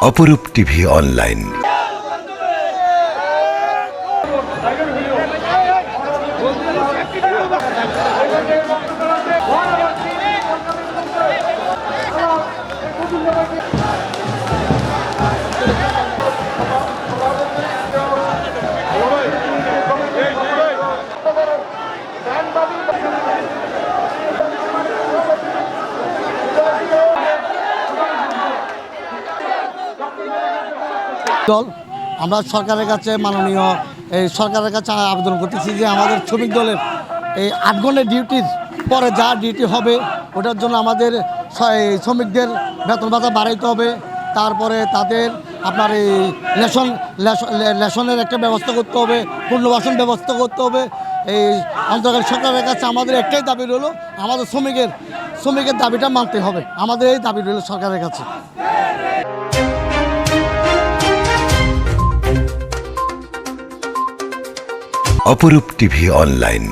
অপরূপ TV online. দল। আমরা সরকারের কাছে মাননীয় এই সরকারের কাছে আবেদন করতেছি যে আমাদের শ্রমিক দলের এই আট ঘণ্টার ডিউটির পরে যা ডিউটি হবে, ওটার জন্য আমাদের শ্রমিকদের বেতন ভাতা বাড়াইতে হবে। তারপরে তাদের আপনার এই লেশন, লেশ- লেশনের একটা ব্যবস্থা করতে হবে, পুনর্বাসন ব্যবস্থা করতে হবে। এই অন্তর্গত সরকারের কাছে আমাদের একটাই দাবি রইল, আমাদের শ্রমিকের শ্রমিকের দাবিটা মানতে হবে। আমাদের এই দাবি রইল সরকারের কাছে। অপরূপ টিভি অনলাইন।